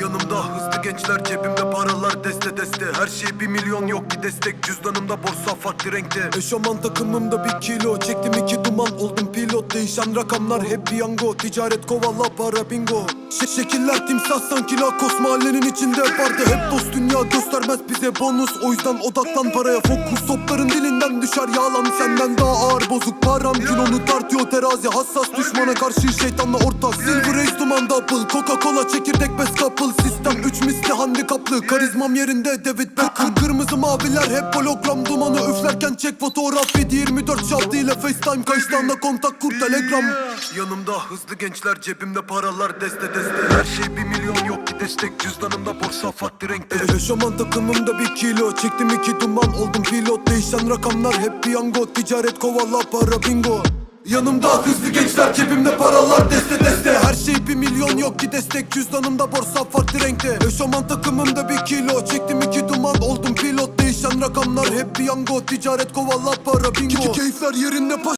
Yanımda hızlı gençler cebimde paralar deste deste. Her şey bir milyon yok ki destek. Cüzdanımda borsa farklı renkte. Eşofman takımımda bir kilo. Çektim iki duman oldum pilot. Değişen rakamlar hep piyango ticaret kovala para bingo. Şe- Şekiller timsah sanki lakos. Mahallenin içinde vardı Hep dost. Dünya göstermez bize bonus. O yüzden odaklan paraya fokus. Topların dilinden düşer yağlam senden. Daha ağır bozuk Param. Kilonu tartıyor terazi. Hassas düşmana karşı şeytanla ortak. Silver Duman double Coca Cola çekirdek bez couple. Sistem 3 misli handikaplı Karizmam yerinde. David Beckham Kırmızı maviler hep hologram dumanı. Üflerken çek fotoğraf 724 şartı ile FaceTime. Kaçtağında kontak kur telegram. Yanımda hızlı gençler cebimde paralar deste deste. Her şey bir milyon yok ki destek. Cüzdanımda borsa farklı renkte. Eşofman takımımda bir kilo. Çektim iki duman oldum pilot. Değişen rakamlar hep piyango. Ticaret kovala para bingo. Yanımda hızlı gençler cebimde milyon yok ki destek Cüzdanımda borsa farklı renkte. Eşofman takımımda bir kilo Çektim iki duman. Oldum pilot Değişen rakamlar hep piyango Ticaret kovala para bingo. Keyifler yerinde paş